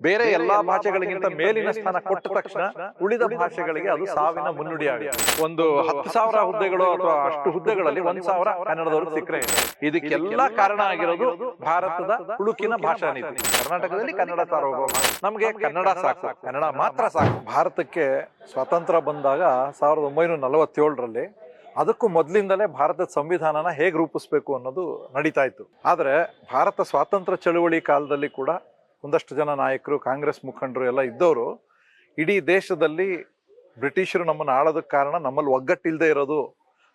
ಬೇರೆ ಎಲ್ಲಾ ಭಾಷೆಗಳಿಗಿಂತ ಮೇಲಿನ ಸ್ಥಾನ ಕೊಟ್ಟ ತಕ್ಷಣ ಉಳಿದ ಭಾಷೆಗಳಿಗೆ ಅದು ಸಾವಿನ ಮುನ್ನುಡಿಯಾಗಿದೆ ಒಂದು ಹತ್ತು ಸಾವಿರ ಹುದ್ದೆಗಳು ಅಥವಾ ಅಷ್ಟು ಹುದ್ದೆಗಳಲ್ಲಿ ಒಂದ್ ಸಾವಿರ ಕನ್ನಡದವರು ಸಿಕ್ಕರೆ ಇದಕ್ಕೆಲ್ಲಾ ಕಾರಣ ಆಗಿರೋದು ಭಾರತದ ಉಳುಕಿನ ಭಾಷಾ ನೀತಿ. ಕರ್ನಾಟಕದಲ್ಲಿ ಕನ್ನಡ ಸಾರ್ವಭೌಮ ನಮಗೆ ಕನ್ನಡ ಸಾಕು. ಕನ್ನಡ ಮಾತ್ರ ಸಾಕು. ಭಾರತಕ್ಕೆ ಸ್ವಾತಂತ್ರ್ಯ ಬಂದಾಗ ಸಾವಿರದ ಒಂಬೈನೂರ ನಲವತ್ತೇಳರಲ್ಲಿ ಅದಕ್ಕೂ ಮೊದಲಿಂದಲೇ ಭಾರತದ ಸಂವಿಧಾನನ ಹೇಗೆ ರೂಪಿಸ್ಬೇಕು ಅನ್ನೋದು ನಡೀತಾ ಇತ್ತು. ಆದರೆ ಭಾರತ ಸ್ವಾತಂತ್ರ್ಯ ಚಳುವಳಿ ಕಾಲದಲ್ಲಿ ಕೂಡ ಒಂದಷ್ಟು ಜನ ನಾಯಕರು ಕಾಂಗ್ರೆಸ್ ಮುಖಂಡರು ಎಲ್ಲ ಇದ್ದವರು ಇಡೀ ದೇಶದಲ್ಲಿ ಬ್ರಿಟಿಷರು ನಮ್ಮನ್ನು ಆಳೋದಕ್ಕೆ ಕಾರಣ ನಮ್ಮಲ್ಲಿ ಒಗ್ಗಟ್ಟಿಲ್ಲದೆ ಇರೋದು.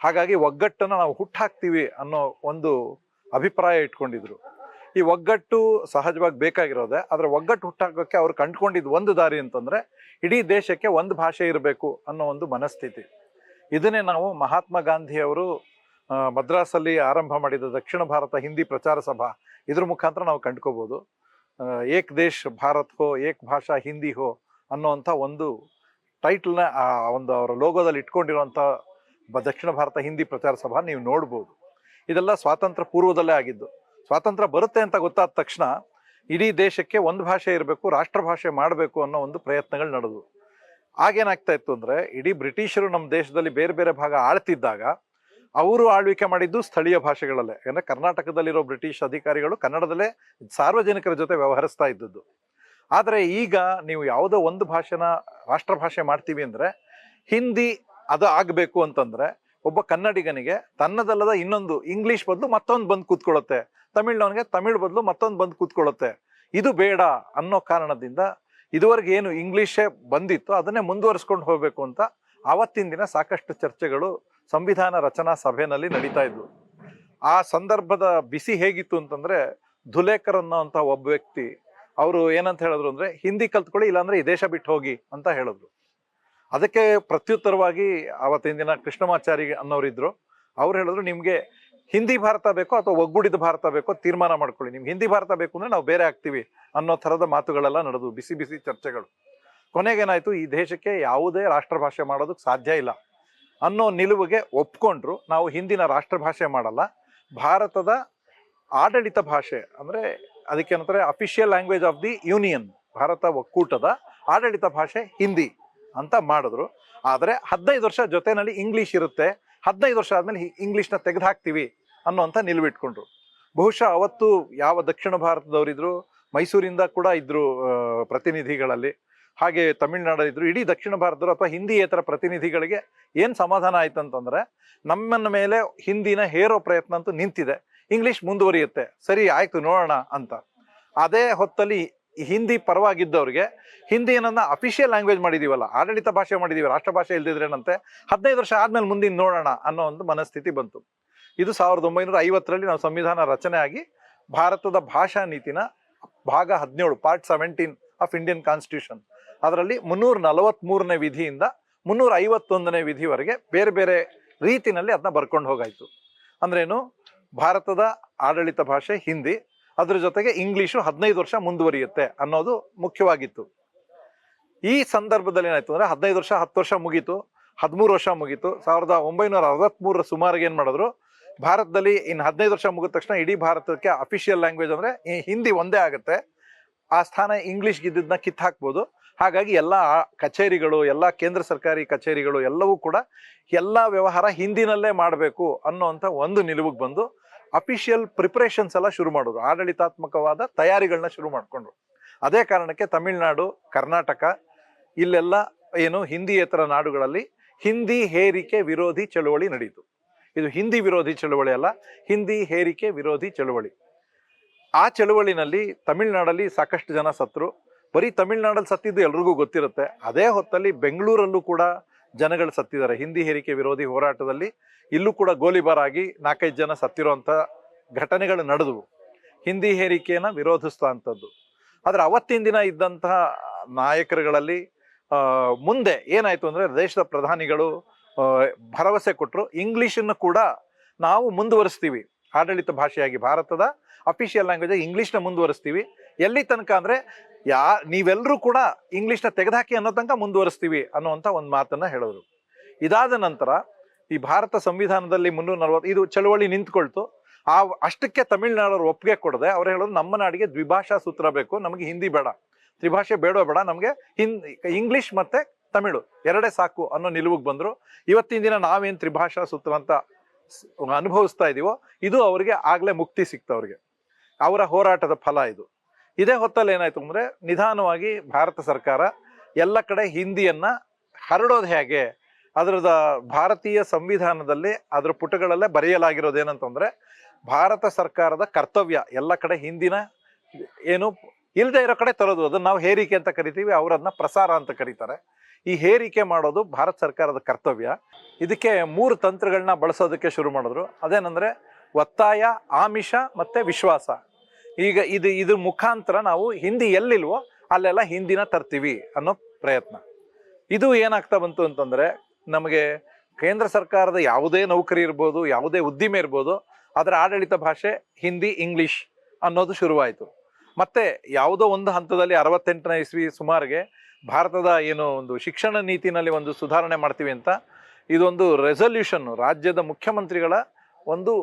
ಹಾಗಾಗಿ ಒಗ್ಗಟ್ಟನ್ನು ನಾವು ಹುಟ್ಟಾಕ್ತೀವಿ ಅನ್ನೋ ಒಂದು ಅಭಿಪ್ರಾಯ ಇಟ್ಕೊಂಡಿದ್ರು. ಈ ಒಗ್ಗಟ್ಟು ಸಹಜವಾಗಿ ಬೇಕಾಗಿರೋದೆ ಆದರೆ ಒಗ್ಗಟ್ಟು ಹುಟ್ಟಾಕೋಕ್ಕೆ ಅವ್ರು ಕಂಡುಕೊಂಡಿದ್ದು ಒಂದು ದಾರಿ ಅಂತಂದರೆ ಇಡೀ ದೇಶಕ್ಕೆ ಒಂದು ಭಾಷೆ ಇರಬೇಕು ಅನ್ನೋ ಒಂದು ಮನಸ್ಥಿತಿ. ಇದನ್ನೇ ನಾವು ಮಹಾತ್ಮ ಗಾಂಧಿಯವರು ಮದ್ರಾಸಲ್ಲಿ ಆರಂಭ ಮಾಡಿದ ದಕ್ಷಿಣ ಭಾರತ ಹಿಂದಿ ಪ್ರಚಾರ ಸಭಾ ಇದ್ರ ಮುಖಾಂತರ ನಾವು ಕಂಡ್ಕೋಬಹುದು ಆ, ಏಕ್ ದೇಶ್ ಭಾರತ್ ಹೋ, ಏಕ್ ಭಾಷಾ ಹಿಂದಿ ಹೋ ಅನ್ನೋವಂಥ ಒಂದು ಟೈಟಲ್ನ ಆ, ಒಂದು ಅವರ ಲೋಗೋದಲ್ಲಿ ಇಟ್ಕೊಂಡಿರುವಂಥ ದಕ್ಷಿಣ ಭಾರತ ಹಿಂದಿ ಪ್ರಚಾರ ಸಭಾ ನೀವು ನೋಡ್ಬೋದು. ಇದೆಲ್ಲ ಸ್ವಾತಂತ್ರ್ಯ ಪೂರ್ವದಲ್ಲೇ ಆಗಿದ್ದು. ಸ್ವಾತಂತ್ರ್ಯ ಬರುತ್ತೆ ಅಂತ ಗೊತ್ತಾದ ತಕ್ಷಣ ಇಡೀ ದೇಶಕ್ಕೆ ಒಂದು ಭಾಷೆ ಇರಬೇಕು, ರಾಷ್ಟ್ರ ಭಾಷೆ ಮಾಡಬೇಕು ಅನ್ನೋ ಒಂದು ಪ್ರಯತ್ನಗಳು ನಡೆದವು. ಆಗೇನಾಗ್ತಾ ಇತ್ತು ಅಂದರೆ ಇಡೀ ಬ್ರಿಟಿಷರು ನಮ್ಮ ದೇಶದಲ್ಲಿ ಬೇರೆ ಬೇರೆ ಭಾಗ ಆಳ್ತಿದ್ದಾಗ ಅವರು ಆಳ್ವಿಕೆ ಮಾಡಿದ್ದು ಸ್ಥಳೀಯ ಭಾಷೆಗಳಲ್ಲೇ. ಯಾಕಂದ್ರೆ ಕರ್ನಾಟಕದಲ್ಲಿರೋ ಬ್ರಿಟಿಷ್ ಅಧಿಕಾರಿಗಳು ಕನ್ನಡದಲ್ಲೇ ಸಾರ್ವಜನಿಕರ ಜೊತೆ ವ್ಯವಹರಿಸ್ತಾ ಇದ್ದದ್ದು. ಆದರೆ ಈಗ ನೀವು ಯಾವುದೋ ಒಂದು ಭಾಷೆನ ರಾಷ್ಟ್ರ ಭಾಷೆ ಮಾಡ್ತೀವಿ ಅಂದ್ರೆ ಹಿಂದಿ ಅದು ಆಗಬೇಕು ಅಂತಂದ್ರೆ ಒಬ್ಬ ಕನ್ನಡಿಗನಿಗೆ ತನ್ನದಲ್ಲದ ಇನ್ನೊಂದು ಇಂಗ್ಲಿಷ್ ಬದಲು ಮತ್ತೊಂದು ಬಂದು ಕೂತ್ಕೊಳ್ಳುತ್ತೆ. ತಮಿಳ್ನವನಿಗೆ ತಮಿಳ್ ಬದಲು ಮತ್ತೊಂದು ಬಂದು ಕೂತ್ಕೊಳ್ಳುತ್ತೆ. ಇದು ಬೇಡ ಅನ್ನೋ ಕಾರಣದಿಂದ ಇದುವರೆಗೆ ಏನು ಇಂಗ್ಲಿಷೇ ಬಂದಿತ್ತು ಅದನ್ನೇ ಮುಂದುವರಿಸ್ಕೊಂಡು ಹೋಗಬೇಕು ಅಂತ ಆವತ್ತಿನ ದಿನ ಸಾಕಷ್ಟು ಚರ್ಚೆಗಳು ಸಂವಿಧಾನ ರಚನಾ ಸಭೆಯಲ್ಲಿ ನಡೀತಾ ಇದ್ವು. ಆ ಸಂದರ್ಭದ ಬಿಸಿ ಹೇಗಿತ್ತು ಅಂತಂದ್ರೆ ಧುಲೇಕರ್ ಅನ್ನೋಂಥ ಒಬ್ಬ ವ್ಯಕ್ತಿ ಅವರು ಏನಂತ ಹೇಳಿದ್ರು ಅಂದ್ರೆ, ಹಿಂದಿ ಕಲ್ತ್ಕೊಳ್ಳಿ, ಇಲ್ಲಾಂದ್ರೆ ಈ ದೇಶ ಬಿಟ್ಟು ಹೋಗಿ ಅಂತ ಹೇಳಿದ್ರು. ಅದಕ್ಕೆ ಪ್ರತ್ಯುತ್ತರವಾಗಿ ಅವತ್ತಿನ ದಿನ ಕೃಷ್ಣಮಾಚಾರಿ ಅನ್ನೋರಿದ್ರು. ಅವ್ರು ಹೇಳಿದ್ರು, ನಿಮ್ಗೆ ಹಿಂದಿ ಭಾರತ ಬೇಕೋ ಅಥವಾ ಒಗ್ಗೂಡಿದ ಭಾರತ ಬೇಕೋ ತೀರ್ಮಾನ ಮಾಡ್ಕೊಳ್ಳಿ. ನಿಮ್ಗೆ ಹಿಂದಿ ಭಾರತ ಬೇಕು ಅಂದ್ರೆ ನಾವು ಬೇರೆ ಆಗ್ತೀವಿ ಅನ್ನೋ ಥರದ ಮಾತುಗಳೆಲ್ಲ ನಡೆದು ಬಿಸಿ ಬಿಸಿ ಚರ್ಚೆಗಳು. ಕೊನೆಗೇನಾಯ್ತು, ಈ ದೇಶಕ್ಕೆ ಯಾವುದೇ ರಾಷ್ಟ್ರ ಭಾಷೆ ಮಾಡೋದಕ್ಕೆ ಸಾಧ್ಯ ಇಲ್ಲ. ಅನ್ನೋ ನಿಲುವಿಗೆ ಒಪ್ಕೊಂಡ್ರು. ನಾವು ಹಿಂದಿನ ರಾಷ್ಟ್ರ ಭಾಷೆ ಮಾಡಲ್ಲ. ಭಾರತದ ಆಡಳಿತ ಭಾಷೆ ಅಂದ್ರೆ ಅದಕ್ಕೇನಂತಾರೆ official language of the union Bharat ಒಕ್ಕೂಟದ ಆಡಳಿತ ಭಾಷೆ ಹಿಂದಿ ಅಂತ ಮಾಡಿದ್ರು. ಆದರೆ ಹದಿನೈದು ವರ್ಷ ಜೊತೆನಲ್ಲಿ ಇಂಗ್ಲಿಷ್ ಇರುತ್ತೆ. ಹದಿನೈದು ವರ್ಷ ಆದ್ಮೇಲೆ ಇಂಗ್ಲೀಷ್ನ ತೆಗೆದು ಹಾಕ್ತೀವಿ ಅನ್ನೋಂಥ ನಿಲುವಿಟ್ಕೊಂಡ್ರು. ಬಹುಶಃ ಅವತ್ತು ಯಾವ ದಕ್ಷಿಣ ಭಾರತದವರಿದ್ರು, ಮೈಸೂರಿಂದ ಕೂಡ ಇದ್ರು ಪ್ರತಿನಿಧಿಗಳಲ್ಲಿ. ಹಾಗೆ ತಮಿಳುನಾಡಿದ್ರು ಇಡೀ ದಕ್ಷಿಣ ಭಾರತದವರು ಅಥವಾ ಹಿಂದಿಯೇತರ ಪ್ರತಿನಿಧಿಗಳಿಗೆ ಏನು ಸಮಾಧಾನ ಆಯ್ತು ಅಂತಂದ್ರೆ ನಮ್ಮನ್ನ ಮೇಲೆ ಹಿಂದಿನ ಹೇರೋ ಪ್ರಯತ್ನ ಅಂತೂ ನಿಂತಿದೆ. ಇಂಗ್ಲಿಷ್ ಮುಂದುವರಿಯುತ್ತೆ. ಸರಿ, ಆಯ್ತು, ನೋಡೋಣ ಅಂತ. ಅದೇ ಹೊತ್ತಲ್ಲಿ ಹಿಂದಿ ಪರವಾಗಿದ್ದವ್ರಿಗೆ ಹಿಂದಿ ಏನನ್ನ ಅಫಿಷಿಯಲ್ ಲ್ಯಾಂಗ್ವೇಜ್ ಮಾಡಿದೀವಲ್ಲ, ಆಡಳಿತ ಭಾಷೆ ಮಾಡಿದೀವಿ ರಾಷ್ಟ್ರ ಭಾಷೆ ಇಲ್ದಿದ್ರೇನಂತೆ, ಹದಿನೈದು ವರ್ಷ ಆದ್ಮೇಲೆ ಮುಂದಿನ ನೋಡೋಣ ಅನ್ನೋ ಒಂದು ಮನಸ್ಥಿತಿ ಬಂತು. ಇದು ಸಾವಿರದ ಒಂಬೈನೂರ ಐವತ್ತರಲ್ಲಿ ನಾವು ಸಂವಿಧಾನ ರಚನೆ ಆಗಿ, ಭಾರತದ ಭಾಷಾ ನೀತಿನ ಭಾಗ ಹದಿನೇಳು part seventeen of Indian constitution ಅದರಲ್ಲಿ ಮುನ್ನೂರ ನಲವತ್ಮೂರನೇ ವಿಧಿಯಿಂದ ಮುನ್ನೂರ ಐವತ್ತೊಂದನೇ ವಿಧಿವರೆಗೆ ಬೇರೆ ಬೇರೆ ರೀತಿನಲ್ಲಿ ಅದನ್ನ ಬರ್ಕೊಂಡು ಹೋಗಾಯ್ತು. ಅಂದ್ರೇನು? ಭಾರತದ ಆಡಳಿತ ಭಾಷೆ ಹಿಂದಿ, ಅದ್ರ ಜೊತೆಗೆ ಇಂಗ್ಲೀಷು ಹದಿನೈದು ವರ್ಷ ಮುಂದುವರಿಯುತ್ತೆ ಅನ್ನೋದು ಮುಖ್ಯವಾಗಿತ್ತು. ಈ ಸಂದರ್ಭದಲ್ಲಿ ಏನಾಯ್ತು ಅಂದ್ರೆ ಹದಿನೈದು ವರ್ಷ, ಹತ್ತು ವರ್ಷ ಮುಗೀತು, ಹದಿಮೂರು ವರ್ಷ ಮುಗೀತು, ಸಾವಿರದ ಒಂಬೈನೂರ ಅರವತ್ತ್ಮೂರರ ಸುಮಾರಿಗೆ ಏನು ಮಾಡಿದ್ರು? ಭಾರತದಲ್ಲಿ ಇನ್ನು ಹದಿನೈದು ವರ್ಷ ಮುಗಿದ ತಕ್ಷಣ ಇಡೀ ಭಾರತಕ್ಕೆ ಅಫಿಷಿಯಲ್ ಲ್ಯಾಂಗ್ವೇಜ್ ಅಂದ್ರೆ ಹಿಂದಿ ಒಂದೇ ಆಗುತ್ತೆ. ಆ ಸ್ಥಾನ ಇಂಗ್ಲಿಷ್ ಗಿದ್ದನ್ನ ಕಿತ್ತು ಹಾಕ್ಬೋದು ಹಾಗಾಗಿ ಎಲ್ಲ ಕಚೇರಿಗಳು, ಎಲ್ಲ ಕೇಂದ್ರ ಸರ್ಕಾರಿ ಕಚೇರಿಗಳು ಎಲ್ಲವೂ ಕೂಡ ಎಲ್ಲ ವ್ಯವಹಾರ ಹಿಂದಿನಲ್ಲೇ ಮಾಡಬೇಕು ಅನ್ನೋಂಥ ಒಂದು ನಿಲುವಿಗೆ ಬಂದು ಅಫಿಷಿಯಲ್ ಪ್ರಿಪರೇಷನ್ಸ್ ಎಲ್ಲ ಶುರು ಮಾಡೋದು ಆಡಳಿತಾತ್ಮಕವಾದ ತಯಾರಿಗಳನ್ನ ಶುರು ಮಾಡಿಕೊಂಡ್ರು. ಅದೇ ಕಾರಣಕ್ಕೆ ತಮಿಳುನಾಡು, ಕರ್ನಾಟಕ ಇಲ್ಲೆಲ್ಲ ಏನು ಹಿಂದಿಯೇತರ ನಾಡುಗಳಲ್ಲಿ ಹಿಂದಿ ಹೇರಿಕೆ ವಿರೋಧಿ ಚಳುವಳಿ ನಡೆಯಿತು ಇದು ಹಿಂದಿ ವಿರೋಧಿ ಚಳುವಳಿ ಅಲ್ಲ, ಹಿಂದಿ ಹೇರಿಕೆ ವಿರೋಧಿ ಚಳುವಳಿ. ಆ ಚಳುವಳಿನಲ್ಲಿ ತಮಿಳುನಾಡಲ್ಲಿ ಸಾಕಷ್ಟು ಜನ ಸತ್ರು ಬರೀ ತಮಿಳ್ನಾಡಲ್ಲಿ ಸತ್ತಿದ್ದು ಎಲ್ರಿಗೂ ಗೊತ್ತಿರುತ್ತೆ. ಅದೇ ಹೊತ್ತಲ್ಲಿ ಬೆಂಗಳೂರಲ್ಲೂ ಕೂಡ ಜನಗಳು ಸತ್ತಿದ್ದಾರೆ. ಹಿಂದಿ ಹೇರಿಕೆ ವಿರೋಧಿ ಹೋರಾಟದಲ್ಲಿ ಇಲ್ಲೂ ಕೂಡ ಗೋಲಿಬಾರಾಗಿ ನಾಲ್ಕೈದು ಜನ ಸತ್ತಿರುವಂಥ ಘಟನೆಗಳು ನಡೆದವು. ಹಿಂದಿ ಹೇರಿಕೆಯನ್ನು ವಿರೋಧಿಸ್ತಾ ಅಂಥದ್ದು ಆದ್ರೆ ಅವತ್ತಿನ ದಿನ ಇದ್ದಂತಹ ನಾಯಕರುಗಳಲ್ಲಿ ಮುಂದೆ ಏನಾಯಿತು ಅಂದರೆ ದೇಶದ ಪ್ರಧಾನಿಗಳು ಭರವಸೆ ಕೊಟ್ಟರು ಇಂಗ್ಲೀಷನ್ನು ಕೂಡ ನಾವು ಮುಂದುವರಿಸ್ತೀವಿ. ಆಡಳಿತ ಭಾಷೆಯಾಗಿ ಭಾರತದ ಅಫಿಷಿಯಲ್ ಲ್ಯಾಂಗ್ವೇಜ್ ಇಂಗ್ಲೀಷ್ನ ಮುಂದುವರಿಸ್ತೀವಿ. ಎಲ್ಲಿ ತನಕ ಅಂದ್ರೆ ಯಾ ನೀವೆಲ್ಲರೂ ಕೂಡ ಇಂಗ್ಲೀಷ್ನ ತೆಗೆದುಹಾಕಿ ಅನ್ನೋ ತನಕ ಮುಂದುವರಿಸ್ತೀವಿ ಅನ್ನುವಂಥ ಒಂದು ಮಾತನ್ನ ಹೇಳಿದ್ರು ಇದಾದ ನಂತರ ಈ ಭಾರತ ಸಂವಿಧಾನದಲ್ಲಿ ಮುನ್ನೂರ ನಲವತ್ತು, ಇದು ಚಳುವಳಿ ನಿಂತ್ಕೊಳ್ತು. ಆ ಅಷ್ಟಕ್ಕೆ ತಮಿಳ್ನಾಡವ್ರು ಒಪ್ಪಿಗೆ ಕೊಡದೆ ಅವ್ರು ಹೇಳೋದು ನಮ್ಮ ನಾಡಿಗೆ ದ್ವಿಭಾಷಾ ಸೂತ್ರ ಬೇಕು, ನಮಗೆ ಹಿಂದಿ ಬೇಡ. ತ್ರಿಭಾಷೆ ಬೇಡ ಬೇಡ, ನಮಗೆ ಹಿಂದಿ ಇಂಗ್ಲಿಷ್ ಮತ್ತೆ ತಮಿಳು ಎರಡೇ ಸಾಕು ಅನ್ನೋ ನಿಲುವಿಗೆ ಬಂದರು. ಇವತ್ತಿನ ದಿನ ನಾವೇನ್ ತ್ರಿಭಾಷಾ ಸೂತ್ರ ಅಂತ ಅನುಭವಿಸ್ತಾ ಇದೀವೋ, ಇದು ಅವರಿಗೆ ಆಗಲೇ ಮುಕ್ತಿ ಸಿಕ್ತು ಅವ್ರಿಗೆ ಅವರ ಹೋರಾಟದ ಫಲ ಇದು. ಇದೇ ಹೊತ್ತಲ್ಲಿ ಏನಾಯ್ತು ಅಂದ್ರೆ ನಿಧಾನವಾಗಿ ಭಾರತ ಸರ್ಕಾರ ಎಲ್ಲ ಕಡೆ ಹಿಂದಿಯನ್ನ ಹರಡೋದು ಹೇಗೆ? ಅದರದ ಭಾರತೀಯ ಸಂವಿಧಾನದಲ್ಲಿ ಅದರ ಪುಟಗಳಲ್ಲೇ ಬರೆಯಲಾಗಿರೋದು ಏನಂತಂದ್ರೆ ಭಾರತ ಸರ್ಕಾರದ ಕರ್ತವ್ಯ ಎಲ್ಲ ಕಡೆ ಹಿಂದಿನ ಏನು ಇಲ್ಲದೆ ಇರೋ ಕಡೆ ತರೋದು. ಅದನ್ನ ನಾವು ಹೇರಿಕೆ ಅಂತ ಕರಿತೀವಿ ಅವರದನ್ನ ಪ್ರಸಾರ ಅಂತ ಕರೀತಾರೆ. ಈ ಹೇರಿಕೆ ಮಾಡೋದು ಭಾರತ ಸರ್ಕಾರದ ಕರ್ತವ್ಯ. ಇದಕ್ಕೆ ಮೂರು ತಂತ್ರಗಳನ್ನ ಬಳಸೋದಕ್ಕೆ ಶುರು ಮಾಡಿದ್ರು. ಅದೇನಂದ್ರೆ ಒತ್ತಾಯ, ಆಮಿಷ ಮತ್ತೆ ವಿಶ್ವಾಸ. ಈಗ ಇದು, ಇದ್ರ ಮುಖಾಂತರ ನಾವು ಹಿಂದಿ ಎಲ್ಲಿಲ್ವೋ ಅಲ್ಲೆಲ್ಲ ಹಿಂದಿನ ತರ್ತೀವಿ ಅನ್ನೋ ಪ್ರಯತ್ನ. ಇದು ಏನಾಗ್ತಾ ಬಂತು ಅಂತಂದ್ರೆ, ನಮಗೆ ಕೇಂದ್ರ ಸರ್ಕಾರದ ಯಾವುದೇ ನೌಕರಿ ಇರ್ಬೋದು, ಯಾವುದೇ ಉದ್ದಿಮೆ ಇರ್ಬೋದು, ಅದರ ಆಡಳಿತ ಭಾಷೆ ಹಿಂದಿ, ಇಂಗ್ಲಿಷ್ ಅನ್ನೋದು ಶುರುವಾಯಿತು. ಮತ್ತೆ ಯಾವುದೋ ಒಂದು ಹಂತದಲ್ಲಿ ಅರವತ್ತೆಂಟನೇ ಇಸ್ವಿ ಸುಮಾರಿಗೆ ಭಾರತದ ಏನು ಒಂದು ಶಿಕ್ಷಣ ನೀತಿನಲ್ಲಿ ಒಂದು ಸುಧಾರಣೆ ಮಾಡ್ತೀವಿ ಅಂತ, ಇದೊಂದು ರೆಸಲ್ಯೂಷನ್ ರಾಜ್ಯದ ಮುಖ್ಯಮಂತ್ರಿಗಳ ಒಂದು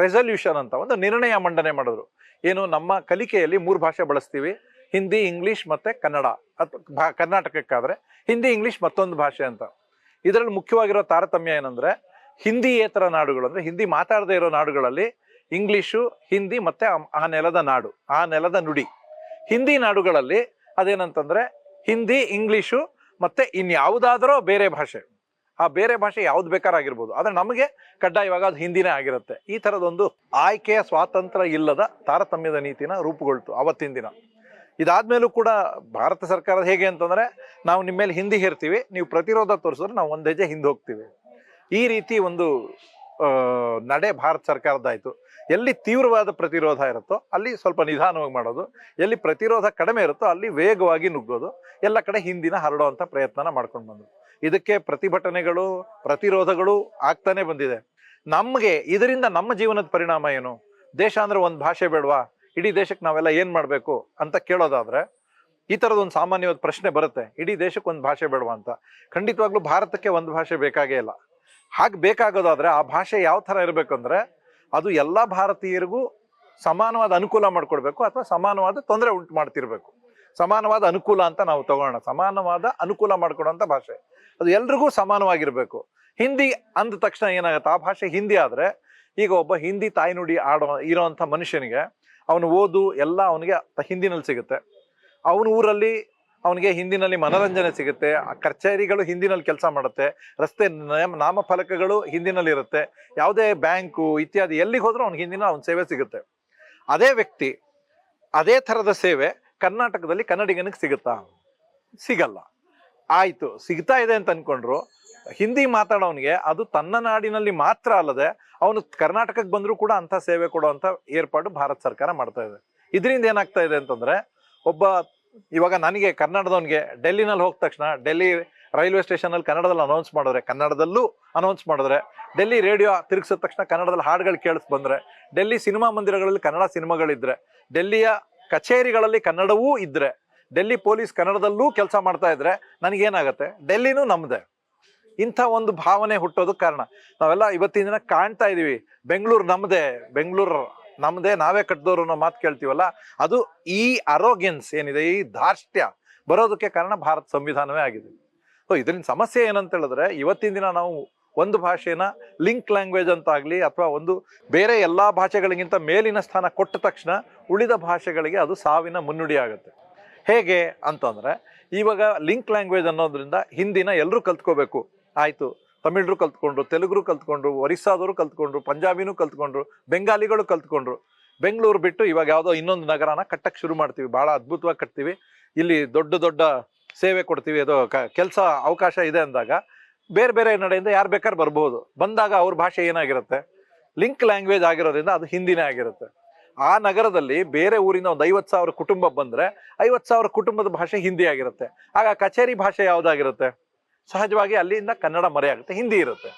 ರೆಸಲ್ಯೂಷನ್ ಅಂತ ಒಂದು ನಿರ್ಣಯ ಮಂಡನೆ ಮಾಡಿದ್ರು. ಏನು ನಮ್ಮ ಕಲಿಕೆಯಲ್ಲಿ ಮೂರು ಭಾಷೆ ಬಳಸ್ತೀವಿ. ಹಿಂದಿ, ಇಂಗ್ಲಿಷ್ ಮತ್ತೆ ಕನ್ನಡ. ಅಥವಾ ಕರ್ನಾಟಕಕ್ಕಾದ್ರೆ ಹಿಂದಿ, ಇಂಗ್ಲಿಷ್ ಮತ್ತೊಂದು ಭಾಷೆ ಅಂತ. ಇದರಲ್ಲಿ ಮುಖ್ಯವಾಗಿರೋ ತಾರತಮ್ಯ ಏನಂದ್ರೆ ಹಿಂದಿಯೇತರ ನಾಡುಗಳು ಅಂದ್ರೆ ಹಿಂದಿ ಮಾತಾಡದೇ ಇರೋ ನಾಡುಗಳಲ್ಲಿ ಇಂಗ್ಲೀಷು, ಹಿಂದಿ ಮತ್ತೆ ಆ ನೆಲದ ನಾಡು, ಆ ನೆಲದ ನುಡಿ. ಹಿಂದಿ ನಾಡುಗಳಲ್ಲಿ ಅದೇನಂತಂದ್ರೆ ಹಿಂದಿ, ಇಂಗ್ಲೀಷು ಮತ್ತೆ ಇನ್ಯಾವುದಾದರೂ ಬೇರೆ ಭಾಷೆ. ಆ ಬೇರೆ ಭಾಷೆ ಯಾವ್ದು ಬೇಕಾರಾಗಿರ್ಬೋದು. ಆದರೆ ನಮಗೆ ಕಡ್ಡಾಯವಾಗ ಅದು ಹಿಂದಿನೇ ಆಗಿರುತ್ತೆ. ಈ ತರದೊಂದು ಆಯ್ಕೆಯ ಸ್ವಾತಂತ್ರ್ಯ ಇಲ್ಲದ ತಾರತಮ್ಯದ ನೀತಿನ ರೂಪುಗೊಳ್ತು ಅವತ್ತಿನ ದಿನ. ಇದಾದ್ಮೇಲೂ ಕೂಡ ಭಾರತ ಸರ್ಕಾರ ಹೇಗೆ ಅಂತಂದ್ರೆ, ನಾವು ನಿಮ್ಮ ಮೇಲೆ ಹಿಂದಿ ಹೇರ್ತೀವಿ, ನೀವು ಪ್ರತಿರೋಧ ತೋರಿಸಿದ್ರೆ ನಾವು ಒಂದು ಹೆಜ್ಜೆ ಹಿಂದೆ ಹೋಗ್ತೀವಿ. ಈ ರೀತಿ ಒಂದು ನಡೆ ಭಾರತ ಸರ್ಕಾರದ್ದಾಯಿತು. ಎಲ್ಲಿ ತೀವ್ರವಾದ ಪ್ರತಿರೋಧ ಇರುತ್ತೋ, ಅಲ್ಲಿ ಸ್ವಲ್ಪ ನಿಧಾನವಾಗಿ ಮಾಡೋದು. ಎಲ್ಲಿ ಪ್ರತಿರೋಧ ಕಡಿಮೆ ಇರುತ್ತೋ, ಅಲ್ಲಿ ವೇಗವಾಗಿ ನುಗ್ಗೋದು. ಎಲ್ಲ ಕಡೆ ಹಿಂದಿನ ಹರಡುವಂತ ಪ್ರಯತ್ನ ಮಾಡ್ಕೊಂಡು ಬಂದ್ರು ಇದಕ್ಕೆ ಪ್ರತಿಭಟನೆಗಳು, ಪ್ರತಿರೋಧಗಳು ಆಗ್ತಾನೆ ಬಂದಿದೆ. ನಮಗೆ ಇದರಿಂದ ನಮ್ಮ ಜೀವನದ ಪರಿಣಾಮ ಏನು? ದೇಶ ಅಂದ್ರೆ ಒಂದು ಭಾಷೆ ಬೇಡವಾ? ಇಡೀ ದೇಶಕ್ಕೆ ನಾವೆಲ್ಲ ಏನ್ ಮಾಡಬೇಕು ಅಂತ ಕೇಳೋದಾದ್ರೆ, ಈ ತರದ ಒಂದು ಸಾಮಾನ್ಯವಾದ ಪ್ರಶ್ನೆ ಬರುತ್ತೆ. ಇಡೀ ದೇಶಕ್ಕೆ ಒಂದು ಭಾಷೆ ಬೇಡವಾ ಅಂತ. ಖಂಡಿತವಾಗ್ಲೂ ಭಾರತಕ್ಕೆ ಒಂದು ಭಾಷೆ ಬೇಕಾಗೇ ಇಲ್ಲ. ಹಾಗೆ ಬೇಕಾಗೋದಾದ್ರೆ ಆ ಭಾಷೆ ಯಾವ ತರ ಇರಬೇಕು ಅಂದ್ರೆ ಅದು ಎಲ್ಲ ಭಾರತೀಯರಿಗೂ ಸಮಾನವಾದ ಅನುಕೂಲ ಮಾಡ್ಕೊಡ್ಬೇಕು ಅಥವಾ ಸಮಾನವಾದ ತೊಂದರೆ ಉಂಟು ಮಾಡ್ತಿರ್ಬೇಕು. ಸಮಾನವಾದ ಅನುಕೂಲ ಅಂತ ನಾವು ತಗೋಣ ಸಮಾನವಾದ ಅನುಕೂಲ ಮಾಡ್ಕೊಡುವಂತ ಭಾಷೆ. ಅದು ಎಲ್ರಿಗೂ ಸಮಾನವಾಗಿರಬೇಕು. ಹಿಂದಿ ಅಂದ ತಕ್ಷಣ ಏನಾಗುತ್ತೆ? ಆ ಭಾಷೆ ಹಿಂದಿ ಆದ್ರೆ ಈಗ ಒಬ್ಬ ಹಿಂದಿ ತಾಯ್ನುಡಿ ಆಡೋ ಇರೋವಂಥ ಮನುಷ್ಯನಿಗೆ ಅವನು ಓದು ಎಲ್ಲ ಅವನಿಗೆ ಹಿಂದಿನಲ್ಲಿ ಸಿಗುತ್ತೆ. ಅವನ ಊರಲ್ಲಿ ಅವನಿಗೆ ಹಿಂದಿನಲ್ಲಿ ಮನೋರಂಜನೆ ಸಿಗುತ್ತೆ. ಕಚೇರಿಗಳು ಹಿಂದಿನಲ್ಲಿ ಕೆಲಸ ಮಾಡುತ್ತೆ. ರಸ್ತೆ ನೇಮ- ನಾಮಫಲಕಗಳು ಹಿಂದಿನಲ್ಲಿ ಇರುತ್ತೆ. ಯಾವುದೇ ಬ್ಯಾಂಕು ಇತ್ಯಾದಿ ಎಲ್ಲಿಗೆ ಹೋದ್ರೂ ಅವ್ನಿಗೆ ಹಿಂದಿನ ಅವ್ನ ಸೇವೆ ಸಿಗುತ್ತೆ. ಅದೇ ವ್ಯಕ್ತಿ ಅದೇ ಥರದ ಸೇವೆ ಕರ್ನಾಟಕದಲ್ಲಿ ಕನ್ನಡಿಗನಿಗೆ ಸಿಗುತ್ತಾ? ಸಿಗಲ್ಲ. ಆಯ್ತು, ಸಿಗ್ತಾ ಇದೆ ಅಂತ ಅನ್ಕೊಂಡ್ರು. ಹಿಂದಿ ಮಾತಾಡೋನಿಗೆ ಅದು ತನ್ನ ನಾಡಿನಲ್ಲಿ ಮಾತ್ರ ಅಲ್ಲದೆ ಅವನು ಕರ್ನಾಟಕಕ್ಕೆ ಬಂದರೂ ಕೂಡ ಅಂತ ಸೇವೆ ಕೊಡುವಂಥ ಏರ್ಪಾಡು ಭಾರತ ಸರ್ಕಾರ ಮಾಡ್ತಾ ಇದೆ. ಇದರಿಂದ ಏನಾಗ್ತಾ ಇದೆ ಅಂತಂದ್ರೆ ಒಬ್ಬ, ಇವಾಗ ನನಗೆ ಕನ್ನಡದವನಿಗೆ ಡೆಲ್ಲಿನಲ್ಲಿ ಹೋದ ತಕ್ಷಣ, ಡೆಲ್ಲಿ ರೈಲ್ವೆ ಸ್ಟೇಷನ್ ಅಲ್ಲಿ ಕನ್ನಡದಲ್ಲಿ ಅನೌನ್ಸ್ ಮಾಡಿದ್ರೆ, ಕನ್ನಡದಲ್ಲೂ ಅನೌನ್ಸ್ ಮಾಡಿದ್ರೆ, ಡೆಲ್ಲಿ ರೇಡಿಯೋ ತಿರುಗಿಸಿದ ತಕ್ಷಣ ಕನ್ನಡದಲ್ಲಿ ಹಾಡುಗಳು ಕೇಳಿಸ್ ಬಂದ್ರೆ, ಡೆಲ್ಲಿ ಸಿನಿಮಾ ಮಂದಿರಗಳಲ್ಲಿ ಕನ್ನಡ ಸಿನಿಮಾಗಳಿದ್ರೆ, ಡೆಲ್ಲಿಯ ಕಚೇರಿಗಳಲ್ಲಿ ಕನ್ನಡವೂ ಇದ್ರೆ ಡೆಲ್ಲಿ ಪೊಲೀಸ್ ಕನ್ನಡದಲ್ಲೂ ಕೆಲಸ ಮಾಡ್ತಾ ಇದ್ರೆ ನನಗೇನಾಗತ್ತೆ? ಡೆಲ್ಲಿನೂ ನಮ್ಮದೇ ಇಂಥ ಒಂದು ಭಾವನೆ ಹುಟ್ಟೋದಕ್ಕೆ ಕಾರಣ. ನಾವೆಲ್ಲ ಇವತ್ತಿನ ದಿನ ಕಾಣ್ತಾ ಇದೀವಿ. ಬೆಂಗಳೂರು ನಮ್ಮದೇ ಬೆಂಗಳೂರು ನಮ್ಮದೇ ನಾವೇ ಕಟ್ಟಿದವರು ಅನ್ನೋ ಮಾತು ಕೇಳ್ತೀವಲ್ಲ? ಅದು ಈ ಅರೋಗ್ಯನ್ಸ್ ಏನಿದೆ? ಈ ಧಾರ್ಷ್ಟ್ಯ ಬರೋದಕ್ಕೆ ಕಾರಣ ಭಾರತ ಸಂವಿಧಾನವೇ ಆಗಿದೆ. ಸೊ ಇದರಿಂದ ಸಮಸ್ಯೆ ಏನಂತ ಹೇಳಿದ್ರೆ, ಇವತ್ತಿನ ದಿನ ನಾವು ಒಂದು ಭಾಷೆನ ಲಿಂಕ್ ಲ್ಯಾಂಗ್ವೇಜ್ ಅಂತ ಆಗಲಿ ಅಥವಾ ಒಂದು ಬೇರೆ ಎಲ್ಲ ಭಾಷೆಗಳಿಗಿಂತ ಮೇಲಿನ ಸ್ಥಾನ ಕೊಟ್ಟ ತಕ್ಷಣ ಉಳಿದ ಭಾಷೆಗಳಿಗೆ ಅದು ಸಾವಿನ ಮುನ್ನುಡಿ ಆಗುತ್ತೆ. ಹೇಗೆ ಅಂತಂದ್ರೆ ಇವಾಗ ಲಿಂಕ್ ಲ್ಯಾಂಗ್ವೇಜ್ ಅನ್ನೋದ್ರಿಂದ ಹಿಂದಿನ ಎಲ್ಲರೂ ಕಲ್ತ್ಕೋಬೇಕು. ಆಯ್ತು, ತಮಿಳರು ಕಲ್ತ್ಕೊಂಡ್ರು, ತೆಲುಗುರು ಕಲ್ತ್ಕೊಂಡ್ರು, ಒರಿಸ್ಸಾದವರು ಕಲ್ತ್ಕೊಂಡ್ರು, ಪಂಜಾಬಿನೂ ಕಲ್ತ್ಕೊಂಡ್ರು, ಬೆಂಗಾಲಿಗಳು ಕಲ್ತ್ಕೊಂಡ್ರು. ಬೆಂಗಳೂರು ಬಿಟ್ಟು ಇವಾಗ ಯಾವುದೋ ಇನ್ನೊಂದು ನಗರನ ಕಟ್ಟಕ್ಕೆ ಶುರು ಮಾಡ್ತೀವಿ. ಬಹಳ ಅದ್ಭುತವಾಗಿ ಕಟ್ತೀವಿ. ಇಲ್ಲಿ ದೊಡ್ಡ ದೊಡ್ಡ ಸೇವೆ ಕೊಡ್ತೀವಿ. ಅದು ಕೆಲಸ ಅವಕಾಶ ಇದೆ ಅಂದಾಗ ಬೇರೆ ಬೇರೆ ನಡೆಯಿಂದ ಯಾರು ಬೇಕಾದ್ರೆ ಬರ್ಬೋದು. ಬಂದಾಗ ಅವ್ರ ಭಾಷೆ ಏನಾಗಿರುತ್ತೆ? ಲಿಂಕ್ ಲ್ಯಾಂಗ್ವೇಜ್ ಆಗಿರೋದ್ರಿಂದ ಅದು ಹಿಂದಿನೇ ಆಗಿರುತ್ತೆ. ಆ ನಗರದಲ್ಲಿ ಬೇರೆ ಊರಿನ ಒಂದು ಐವತ್ತು ಸಾವಿರ ಕುಟುಂಬ ಬಂದ್ರೆ ಐವತ್ತು ಸಾವಿರ ಕುಟುಂಬದ ಭಾಷೆ ಹಿಂದಿ ಆಗಿರುತ್ತೆ. ಆಗ ಕಚೇರಿ ಭಾಷೆ ಯಾವುದಾಗಿರುತ್ತೆ? ಸಹಜವಾಗಿ ಅಲ್ಲಿಂದ ಕನ್ನಡ ಮರೆಯಾಗುತ್ತೆ ಹಿಂದಿ ಇರುತ್ತೆ.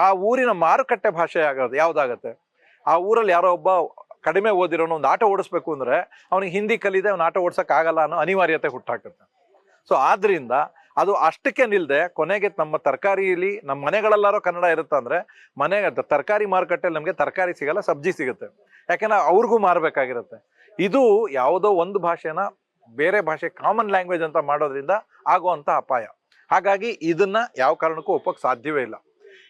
ಆ ಊರಿನ ಮಾರುಕಟ್ಟೆ ಭಾಷೆ ಆಗೋದು ಯಾವ್ದಾಗತ್ತೆ? ಆ ಊರಲ್ಲಿ ಯಾರೋ ಒಬ್ಬ ಕಡಿಮೆ ಓದಿರೋನು ಒಂದು ಆಟ ಓಡಿಸ್ಬೇಕು ಅಂದ್ರೆ ಅವನಿಗೆ ಹಿಂದಿ ಕಲಿದೆ, ಅವ್ನು ಆಟ ಓಡ್ಸೋಕ್ಕಾಗಲ್ಲ ಆಗಲ್ಲ ಅನ್ನೋ ಅನಿವಾರ್ಯತೆ ಹುಟ್ಟಾಕುತ್ತೆ. ಸೊ ಆದ್ರಿಂದ ಅದು ಅಷ್ಟಕ್ಕೆ ನಿಲ್ದೆ ಕೊನೆಗೆ ನಮ್ಮ ತರಕಾರಿಲಿ ನಮ್ಮ ಮನೆಗಳಲ್ಲಾರೋ ಕನ್ನಡ ಇರುತ್ತೆ ಅಂದ್ರೆ ಮನೆ, ತರಕಾರಿ ಮಾರುಕಟ್ಟೆಯಲ್ಲಿ ನಮಗೆ ತರಕಾರಿ ಸಿಗಲ್ಲ, ಸಬ್ಜಿ ಸಿಗುತ್ತೆ. ಯಾಕೆಂದ್ರೆ ಅವ್ರಿಗೂ ಮಾರ್ಬೇಕಾಗಿರುತ್ತೆ. ಇದು ಯಾವುದೋ ಒಂದು ಭಾಷೆನ ಬೇರೆ ಭಾಷೆ ಕಾಮನ್ ಲ್ಯಾಂಗ್ವೇಜ್ ಅಂತ ಮಾಡೋದ್ರಿಂದ ಆಗುವಂಥ ಅಪಾಯ. ಹಾಗಾಗಿ ಇದನ್ನ ಯಾವ ಕಾರಣಕ್ಕೂ ಒಪ್ಪಕ್ಕೆ ಸಾಧ್ಯವೇ ಇಲ್ಲ.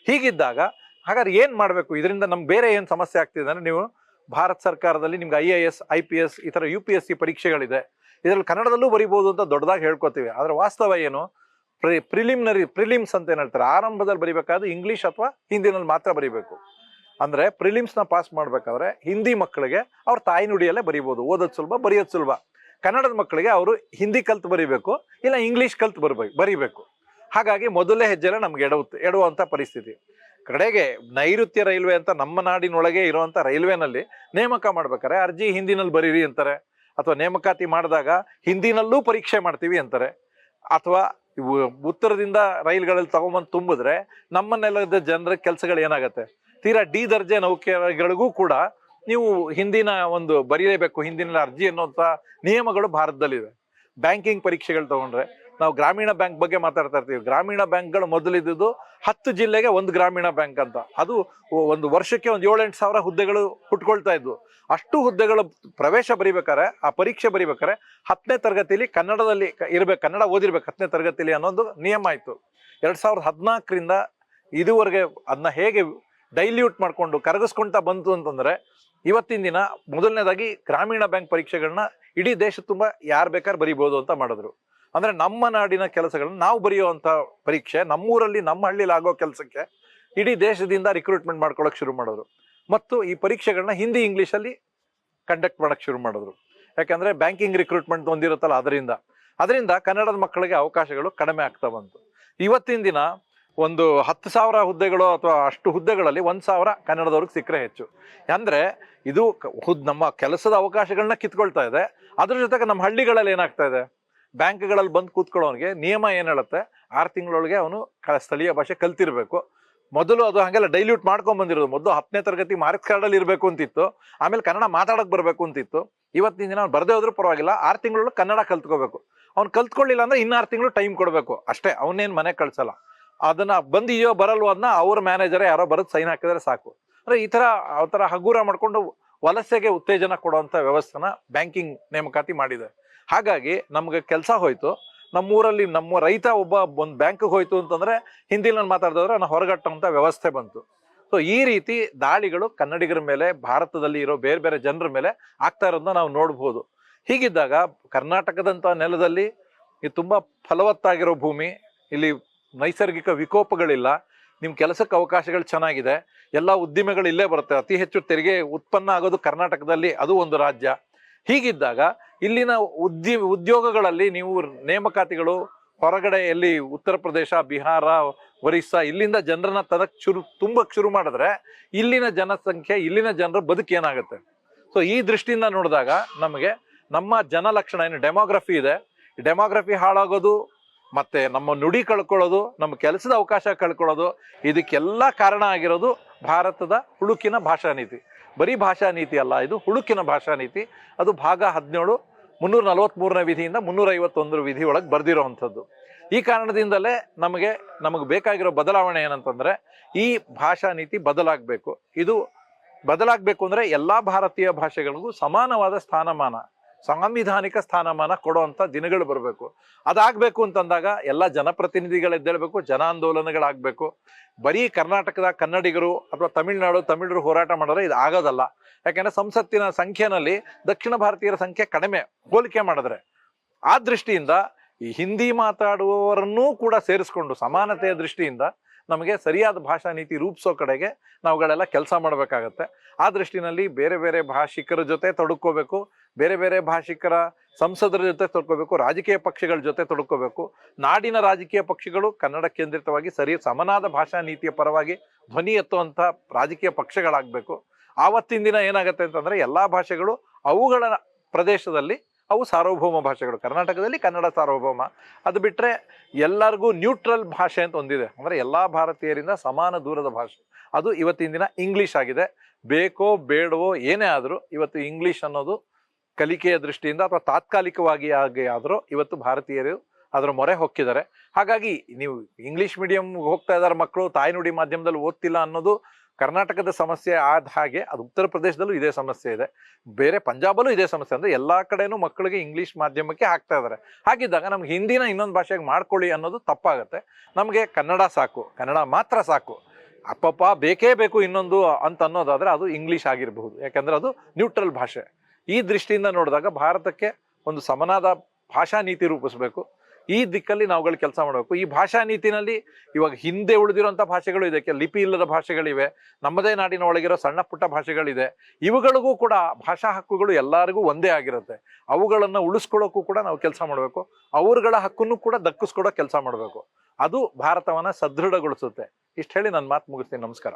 ಹೀಗಿದ್ದಾಗ ಹಾಗಾದ್ರೆ ಏನು ಮಾಡಬೇಕು? ಇದರಿಂದ ನಮ್ಗೆ ಬೇರೆ ಏನು ಸಮಸ್ಯೆ ಆಗ್ತಿದೆ ಅಂದರೆ ನೀವು ಭಾರತ ಸರ್ಕಾರದಲ್ಲಿ ನಿಮ್ಗೆ I A S I P S ಈ ಥರ ಯು ಪಿ ಎಸ್ ಸಿ ಪರೀಕ್ಷೆಗಳಿದೆ. ಇದರಲ್ಲಿ ಕನ್ನಡದಲ್ಲೂ ಬರಿಬೋದು ಅಂತ ದೊಡ್ಡದಾಗಿ ಹೇಳ್ಕೊತೀವಿ. ಆದರೆ ವಾಸ್ತವ ಏನು? ಪ್ರಿ ಪ್ರಿಲಿಮಿನರಿ ಪ್ರಿಲಿಮ್ಸ್ ಅಂತ ಏನು ಹೇಳ್ತಾರೆ? ಆರಂಭದಲ್ಲಿ ಬರಿಬೇಕಾದ್ರೆ ಇಂಗ್ಲೀಷ್ ಅಥವಾ ಹಿಂದಿನಲ್ಲಿ ಮಾತ್ರ ಬರಿಬೇಕು. ಅಂದರೆ ಪ್ರಿಲಿಮ್ಸ್ನ ಪಾಸ್ ಮಾಡಬೇಕಾದ್ರೆ ಹಿಂದಿ ಮಕ್ಕಳಿಗೆ ಅವ್ರ ತಾಯಿ ನುಡಿಯಲ್ಲೇ ಬರಿಬೋದು. ಓದೋದು ಸುಲಭ, ಬರೆಯೋದು ಸುಲಭ. ಕನ್ನಡದ ಮಕ್ಕಳಿಗೆ ಅವರು ಹಿಂದಿ ಕಲ್ತು ಬರಿಬೇಕು, ಇಲ್ಲ ಇಂಗ್ಲೀಷ್ ಕಲ್ತು ಬರಬೇಕು ಬರೀಬೇಕು. ಹಾಗಾಗಿ ಮೊದಲೇ ಹೆಜ್ಜೆಲ್ಲ ನಮ್ಗೆ ಎಡವು ಎಡುವಂಥ ಪರಿಸ್ಥಿತಿ. ಕಡೆಗೆ ನೈಋತ್ಯ ರೈಲ್ವೆ ಅಂತ ನಮ್ಮ ನಾಡಿನೊಳಗೆ ಇರುವಂಥ ರೈಲ್ವೆನಲ್ಲಿ ನೇಮಕ ಮಾಡ್ಬೇಕಾರೆ ಅರ್ಜಿ ಹಿಂದಿನಲ್ಲಿ ಬರೀರಿ ಅಂತಾರೆ. ಅಥವಾ ನೇಮಕಾತಿ ಮಾಡಿದಾಗ ಹಿಂದಿನಲ್ಲೂ ಪರೀಕ್ಷೆ ಮಾಡ್ತೀವಿ ಅಂತಾರೆ. ಅಥವಾ ಉತ್ತರದಿಂದ ರೈಲ್ಗಳಲ್ಲಿ ತಗೊಂಬಂದು ತುಂಬಿದ್ರೆ ನಮ್ಮ ನೆಲದ ಜನರ ಕೆಲಸಗಳು ಏನಾಗುತ್ತೆ? ತೀರಾ ಡಿ ದರ್ಜೆ ನೌಕೆಗಳಿಗೂ ಕೂಡ ನೀವು ಹಿಂದಿನ ಒಂದು ಬರೀಲೇಬೇಕು, ಹಿಂದಿನ ಅರ್ಜಿ ಅನ್ನುವಂಥ ನಿಯಮಗಳು ಭಾರತದಲ್ಲಿವೆ. ಬ್ಯಾಂಕಿಂಗ್ ಪರೀಕ್ಷೆಗಳು ತಗೊಂಡ್ರೆ, ನಾವು ಗ್ರಾಮೀಣ ಬ್ಯಾಂಕ್ ಬಗ್ಗೆ ಮಾತಾಡ್ತಾ ಇರ್ತೀವಿ. ಗ್ರಾಮೀಣ ಬ್ಯಾಂಕ್ಗಳು ಮೊದಲಿದ್ದು ಹತ್ತು ಜಿಲ್ಲೆಗೆ ಒಂದು ಗ್ರಾಮೀಣ ಬ್ಯಾಂಕ್ ಅಂತ. ಅದು ಒಂದು ವರ್ಷಕ್ಕೆ ಒಂದು ಏಳೆಂಟು ಸಾವಿರ ಹುದ್ದೆಗಳು ಹುಟ್ಕೊಳ್ತಾ ಇದ್ವು. ಅಷ್ಟು ಹುದ್ದೆಗಳು ಪ್ರವೇಶ ಬರಿಬೇಕಾರೆ ಆ ಪರೀಕ್ಷೆ ಬರಿಬೇಕಾರೆ ಹತ್ತನೇ ತರಗತಿಲಿ ಕನ್ನಡದಲ್ಲಿ ಇರ್ಬೇಕು, ಕನ್ನಡ ಓದಿರ್ಬೇಕು ಹತ್ತನೇ ತರಗತಿಲಿ ಅನ್ನೋದು ನಿಯಮ ಆಯಿತು ಎರಡು ಸಾವಿರದ ಹದಿನಾಲ್ಕರಿಂದ ಇದುವರೆಗೆ ಅದನ್ನ ಹೇಗೆ ಡೈಲ್ಯೂಟ್ ಮಾಡಿಕೊಂಡು ಕರಗಿಸ್ಕೊಂತ ಬಂತು ಅಂತಂದರೆ ಇವತ್ತಿನ ದಿನ ಮೊದಲನೇದಾಗಿ ಗ್ರಾಮೀಣ ಬ್ಯಾಂಕ್ ಪರೀಕ್ಷೆಗಳನ್ನ ಇಡೀ ದೇಶ ತುಂಬ ಯಾರು ಬೇಕಾದ್ರೆ ಬರಿಬೋದು ಅಂತ ಮಾಡಿದ್ರು. ಅಂದರೆ ನಮ್ಮ ನಾಡಿನ ಕೆಲಸಗಳನ್ನ ನಾವು ಬರೆಯುವಂಥ ಪರೀಕ್ಷೆ, ನಮ್ಮೂರಲ್ಲಿ ನಮ್ಮ ಹಳ್ಳಿಲಿ ಆಗೋ ಕೆಲಸಕ್ಕೆ ಇಡೀ ದೇಶದಿಂದ ರಿಕ್ರೂಟ್ಮೆಂಟ್ ಮಾಡ್ಕೊಳ್ಳೋಕೆ ಶುರು ಮಾಡಿದ್ರು. ಮತ್ತು ಈ ಪರೀಕ್ಷೆಗಳನ್ನ ಹಿಂದಿ ಇಂಗ್ಲೀಷಲ್ಲಿ ಕಂಡಕ್ಟ್ ಮಾಡೋಕ್ಕೆ ಶುರು ಮಾಡಿದ್ರು. ಯಾಕೆಂದರೆ ಬ್ಯಾಂಕಿಂಗ್ ರಿಕ್ರೂಟ್ಮೆಂಟ್ ಒಂದಿರುತ್ತಲ್ಲ, ಅದರಿಂದ. ಅದರಿಂದ ಕನ್ನಡದ ಮಕ್ಕಳಿಗೆ ಅವಕಾಶಗಳು ಕಡಿಮೆ ಆಗ್ತಾ ಬಂತು. ಇವತ್ತಿನ ದಿನ ಒಂದು ಹತ್ತು ಸಾವಿರ ಹುದ್ದೆಗಳು ಅಥವಾ ಅಷ್ಟು ಹುದ್ದೆಗಳಲ್ಲಿ ಒಂದು ಸಾವಿರ ಕನ್ನಡದವ್ರಿಗೆ ಸಿಕ್ಕರೆ ಹೆಚ್ಚು. ಅಂದರೆ ಇದು ಹುದ್ ನಮ್ಮ ಕೆಲಸದ ಅವಕಾಶಗಳನ್ನ ಕಿತ್ಕೊಳ್ತಾ ಇದೆ. ಅದ್ರ ಜೊತೆಗೆ ನಮ್ಮ ಹಳ್ಳಿಗಳಲ್ಲಿ ಏನಾಗ್ತಾ ಇದೆ? ಬ್ಯಾಂಕ್ಗಳಲ್ಲಿ ಬಂದು ಕೂತ್ಕೊಳ್ಳೋನಿಗೆ ನಿಯಮ ಏನು ಹೇಳುತ್ತೆ? ಆರು ತಿಂಗಳೊಳಗೆ ಅವನು ಸ್ಥಳೀಯ ಭಾಷೆ ಕಲ್ತಿರ್ಬೇಕು. ಮೊದಲು ಅದು ಹಾಗೆಲ್ಲ ಡೈಲ್ಯೂಟ್ ಮಾಡ್ಕೊಂಡ್ ಬಂದಿರೋದು. ಮೊದಲು ಹತ್ತನೇ ತರಗತಿ ಮಾರ್ಕ್ಸ್ ಕಾರ್ಡಲ್ಲಿ ಇರಬೇಕು ಅಂತಿತ್ತು. ಆಮೇಲೆ ಕನ್ನಡ ಮಾತಾಡೋಕೆ ಬರಬೇಕು ಅಂತಿತ್ತು. ಇವತ್ತಿನ ದಿನ ಅವ್ನು ಬರದೇ ಹೋದ್ರೂ ಪರವಾಗಿಲ್ಲ. ಆರು ತಿಂಗಳೊಳಗೆ ಕನ್ನಡ ಕಲ್ತ್ಕೋಬೇಕು. ಅವ್ನು ಕಲ್ತ್ಕೊಳ್ಳಿಲ್ಲ ಅಂದ್ರೆ ಇನ್ನಾರು ತಿಂಗಳು ಟೈಮ್ ಕೊಡಬೇಕು. ಅಷ್ಟೇ, ಅವನೇನು ಮನೆ ಕಳ್ಸಲ್ಲ. ಅದನ್ನ ಬಂದಿದೆಯೋ ಬರಲ್ವೋ ಅದನ್ನ ಅವ್ರ ಮ್ಯಾನೇಜರ್ ಯಾರೋ ಬರೋದು ಸೈನ್ ಹಾಕಿದ್ರೆ ಸಾಕು. ಅಂದ್ರೆ ಈ ತರ ಆ ಹಗೂರ ಮಾಡ್ಕೊಂಡು ವಲಸೆಗೆ ಉತ್ತೇಜನ ಕೊಡುವಂತ ವ್ಯವಸ್ಥೆನ ಬ್ಯಾಂಕಿಂಗ್ ನೇಮಕಾತಿ ಮಾಡಿದೆ. ಹಾಗಾಗಿ ನಮ್ಗೆ ಕೆಲಸ ಹೋಯ್ತು. ನಮ್ಮೂರಲ್ಲಿ ನಮ್ಮ ರೈತ ಒಬ್ಬ ಒಂದು ಬ್ಯಾಂಕ್ಗೆ ಹೋಯ್ತು ಅಂತಂದ್ರೆ ಹಿಂದಿನಲ್ಲಿ ಮಾತಾಡಿದ್ರೆ ನಾನು ಹೊರಗಟ್ಟುವಂಥ ವ್ಯವಸ್ಥೆ ಬಂತು. ಸೊ ಈ ರೀತಿ ದಾಳಿಗಳು ಕನ್ನಡಿಗರ ಮೇಲೆ, ಭಾರತದಲ್ಲಿ ಇರೋ ಬೇರೆ ಬೇರೆ ಜನರ ಮೇಲೆ ಆಗ್ತಾ ಇರೋದನ್ನ ನಾವು ನೋಡ್ಬೋದು. ಹೀಗಿದ್ದಾಗ ಕರ್ನಾಟಕದಂಥ ನೆಲದಲ್ಲಿ ಇದು ತುಂಬಾ ಫಲವತ್ತಾಗಿರೋ ಭೂಮಿ, ಇಲ್ಲಿ ನೈಸರ್ಗಿಕ ವಿಕೋಪಗಳಿಲ್ಲ. ನಿಮ್ಮ ಕೆಲಸಕ್ಕೆ ಅವಕಾಶಗಳು ಚೆನ್ನಾಗಿದೆ. ಎಲ್ಲ ಉದ್ದಿಮೆಗಳು ಇಲ್ಲೇ ಬರುತ್ತೆ. ಅತಿ ಹೆಚ್ಚು ತೆರಿಗೆ ಉತ್ಪನ್ನ ಆಗೋದು ಕರ್ನಾಟಕದಲ್ಲಿ. ಅದು ಒಂದು ರಾಜ್ಯ. ಹೀಗಿದ್ದಾಗ ಇಲ್ಲಿನ ಉದ್ಯ ಉದ್ಯೋಗಗಳಲ್ಲಿ ನೀವು ನೇಮಕಾತಿಗಳು ಹೊರಗಡೆ ಎಲ್ಲಿ ಉತ್ತರ ಪ್ರದೇಶ, ಬಿಹಾರ, ಒರಿಸ್ಸಾ ಇಲ್ಲಿಂದ ಜನರನ್ನ ತನಕ ಶುರು ತುಂಬಕ್ಕೆ ಶುರು ಮಾಡಿದ್ರೆ ಇಲ್ಲಿನ ಜನಸಂಖ್ಯೆ, ಇಲ್ಲಿನ ಜನರ ಬದುಕು ಏನಾಗುತ್ತೆ? ಸೊ ಈ ದೃಷ್ಟಿಯಿಂದ ನೋಡಿದಾಗ ನಮಗೆ ನಮ್ಮ ಜನಲಕ್ಷಣ ಏನು? ಡೆಮೋಗ್ರಫಿ ಇದೆ. ಡೆಮೋಗ್ರಫಿ ಹಾಳಾಗೋದು ಮತ್ತೆ ನಮ್ಮ ನುಡಿ ಕಳ್ಕೊಳ್ಳೋದು, ನಮ್ಮ ಕೆಲಸದ ಅವಕಾಶ ಕಳ್ಕೊಳ್ಳೋದು, ಇದಕ್ಕೆಲ್ಲ ಕಾರಣ ಆಗಿರೋದು ಭಾರತದ ಹುಳುಕಿನ ಭಾಷಾ ನೀತಿ. ಬರೀ ಭಾಷಾ ನೀತಿ ಅಲ್ಲ, ಇದು ಹುಳುಕಿನ ಭಾಷಾ ನೀತಿ. ಅದು ಭಾಗ ಹದಿನೇಳು, ಮುನ್ನೂರ ನಲವತ್ಮೂರನೇ ವಿಧಿಯಿಂದ ಮುನ್ನೂರ ಐವತ್ತೊಂದರ ವಿಧಿ ಒಳಗೆ ಬರೆದಿರೋವಂಥದ್ದು. ಈ ಕಾರಣದಿಂದಲೇ ನಮಗೆ ನಮಗೆ ಬೇಕಾಗಿರೋ ಬದಲಾವಣೆ ಏನಂತಂದರೆ, ಈ ಭಾಷಾ ನೀತಿ ಬದಲಾಗಬೇಕು. ಇದು ಬದಲಾಗಬೇಕು ಅಂದರೆ ಎಲ್ಲ ಭಾರತೀಯ ಭಾಷೆಗಳಿಗೂ ಸಮಾನವಾದ ಸ್ಥಾನಮಾನ. ಸಾಂವಿಧಾನಿಕ ಸ್ಥಾನಮಾನ ಕೊಡುವಂಥ ದಿನಗಳು ಬರಬೇಕು. ಅದಾಗಬೇಕು ಅಂತಂದಾಗ ಎಲ್ಲ ಜನಪ್ರತಿನಿಧಿಗಳು ಜನ ಆಂದೋಲನಗಳಾಗಬೇಕು ಬರೀ ಕರ್ನಾಟಕದ ಕನ್ನಡಿಗರು ಅಥವಾ ತಮಿಳುನಾಡು ತಮಿಳರು ಹೋರಾಟ ಮಾಡಿದ್ರೆ ಇದು ಆಗೋದಲ್ಲ. ಯಾಕೆಂದರೆ ಸಂಸತ್ತಿನ ಸಂಖ್ಯೆನಲ್ಲಿ ದಕ್ಷಿಣ ಭಾರತೀಯರ ಸಂಖ್ಯೆ ಕಡಿಮೆ ಹೋಲಿಕೆ ಮಾಡಿದ್ರೆ. ಆ ದೃಷ್ಟಿಯಿಂದ ಈ ಹಿಂದಿ ಮಾತಾಡುವವರನ್ನೂ ಕೂಡ ಸೇರಿಸ್ಕೊಂಡು ಸಮಾನತೆಯ ದೃಷ್ಟಿಯಿಂದ ನಮಗೆ ಸರಿಯಾದ ಭಾಷಾ ನೀತಿ ರೂಪಿಸೋ ಕಡೆಗೆ ನಾವುಗಳೆಲ್ಲ ಕೆಲಸ ಮಾಡಬೇಕಾಗತ್ತೆ. ಆ ದೃಷ್ಟಿನಲ್ಲಿ ಬೇರೆ ಬೇರೆ ಭಾಷಿಕರ ಜೊತೆ ತೊಡಕೋಬೇಕು, ಬೇರೆ ಬೇರೆ ಭಾಷಿಕರ ಸಂಸದರ ಜೊತೆ ತೊಡ್ಕೋಬೇಕು, ರಾಜಕೀಯ ಪಕ್ಷಗಳ ಜೊತೆ ತೊಡ್ಕೋಬೇಕು. ನಾಡಿನ ರಾಜಕೀಯ ಪಕ್ಷಗಳು ಕನ್ನಡ ಕೇಂದ್ರಿತವಾಗಿ ಸರಿ ಸಮನಾದ ಭಾಷಾ ನೀತಿಯ ಪರವಾಗಿ ಧ್ವನಿ ಎತ್ತುವಂಥ ರಾಜಕೀಯ ಪಕ್ಷಗಳಾಗಬೇಕು. ಆವತ್ತಿನ ದಿನ ಏನಾಗುತ್ತೆ ಅಂತಂದರೆ ಎಲ್ಲ ಭಾಷೆಗಳು ಅವುಗಳ ಪ್ರದೇಶದಲ್ಲಿ ಅವು ಸಾರ್ವಭೌಮ ಭಾಷೆಗಳು. ಕರ್ನಾಟಕದಲ್ಲಿ ಕನ್ನಡ ಸಾರ್ವಭೌಮ. ಅದು ಬಿಟ್ಟರೆ ಎಲ್ಲರಿಗೂ ನ್ಯೂಟ್ರಲ್ ಭಾಷೆ ಅಂತ ಒಂದಿದೆ. ಅಂದರೆ ಎಲ್ಲ ಭಾರತೀಯರಿಂದ ಸಮಾನ ದೂರದ ಭಾಷೆ. ಅದು ಇವತ್ತಿನ ದಿನ ಇಂಗ್ಲಿಷ್ ಆಗಿದೆ. ಬೇಕೋ ಬೇಡವೋ ಏನೇ ಆದರೂ ಇವತ್ತು ಇಂಗ್ಲೀಷ್ ಅನ್ನೋದು ಕಲಿಕೆಯ ದೃಷ್ಟಿಯಿಂದ ಅಥವಾ ತಾತ್ಕಾಲಿಕವಾಗಿ ಆಗಿ ಆದರೂ ಇವತ್ತು ಭಾರತೀಯರು ಅದರ ಮೊರೆ ಹೊಕ್ಕಿದ್ದಾರೆ. ಹಾಗಾಗಿ ನೀವು ಇಂಗ್ಲೀಷ್ ಮೀಡಿಯಂ ಹೋಗ್ತಾ ಇದ್ದಾರೆ ಮಕ್ಕಳು, ತಾಯ್ನುಡಿ ಮಾಧ್ಯಮದಲ್ಲಿ ಓದ್ತಿಲ್ಲ ಅನ್ನೋದು ಕರ್ನಾಟಕದ ಸಮಸ್ಯೆ ಆದ ಹಾಗೆ ಅದು ಉತ್ತರ ಪ್ರದೇಶದಲ್ಲೂ ಇದೇ ಸಮಸ್ಯೆ ಇದೆ. ಬೇರೆ ಪಂಜಾಬಲ್ಲೂ ಇದೇ ಸಮಸ್ಯೆ ಅಂದರೆ ಎಲ್ಲ ಕಡೆನೂ ಮಕ್ಕಳಿಗೆ ಇಂಗ್ಲೀಷ್ ಮಾಧ್ಯಮಕ್ಕೆ ಹಾಕ್ತಾ ಇದ್ದಾರೆ ಹಾಗಿದ್ದಾಗ ನಮ್ಗೆ ಹಿಂದಿನ ಇನ್ನೊಂದು ಭಾಷೆಗೆ ಮಾಡ್ಕೊಳ್ಳಿ ಅನ್ನೋದು ತಪ್ಪಾಗುತ್ತೆ. ನಮಗೆ ಕನ್ನಡ ಸಾಕು, ಕನ್ನಡ ಮಾತ್ರ ಸಾಕು. ಅಪ್ಪಪ್ಪ ಬೇಕೇ ಬೇಕು ಇನ್ನೊಂದು ಅಂತ ಅನ್ನೋದಾದರೆ ಅದು ಇಂಗ್ಲೀಷ್ ಆಗಿರಬಹುದು. ಯಾಕೆಂದರೆ ಅದು ನ್ಯೂಟ್ರಲ್ ಭಾಷೆ. ಈ ದೃಷ್ಟಿಯಿಂದ ನೋಡಿದಾಗ ಭಾರತಕ್ಕೆ ಒಂದು ಸಮನಾದ ಭಾಷಾ ನೀತಿ ರೂಪಿಸಬೇಕು. ಈ ದಿಕ್ಕಲ್ಲಿ ನಾವುಗಳು ಕೆಲಸ ಮಾಡಬೇಕು. ಈ ಭಾಷಾ ನೀತಿನಲ್ಲಿ ಇವಾಗ ಹಿಂದೆ ಉಳಿದಿರುವಂತ ಭಾಷೆಗಳು ಇದಕ್ಕೆ ಲಿಪಿ ಇಲ್ಲದ ಭಾಷೆಗಳಿವೆ. ನಮ್ಮದೇ ನಾಡಿನ ಒಳಗಿರೋ ಸಣ್ಣ ಪುಟ್ಟ ಭಾಷೆಗಳಿದೆ. ಇವುಗಳಿಗೂ ಕೂಡ ಭಾಷಾ ಹಕ್ಕುಗಳು ಎಲ್ಲರಿಗೂ ಒಂದೇ ಆಗಿರುತ್ತೆ. ಅವುಗಳನ್ನು ಉಳಿಸ್ಕೊಳ್ಳೋಕ್ಕೂ ಕೂಡ ನಾವು ಕೆಲಸ ಮಾಡಬೇಕು. ಅವ್ರಗಳ ಹಕ್ಕನ್ನು ಕೂಡ ದಕ್ಕಿಸ್ಕೊಡೋ ಕೆಲಸ ಮಾಡಬೇಕು. ಅದು ಭಾರತವನ್ನ ಸದೃಢಗೊಳಿಸುತ್ತೆ. ಇಷ್ಟು ಹೇಳಿ ನನ್ನ ಮಾತು ಮುಗಿಸ್ತೀನಿ. ನಮಸ್ಕಾರ.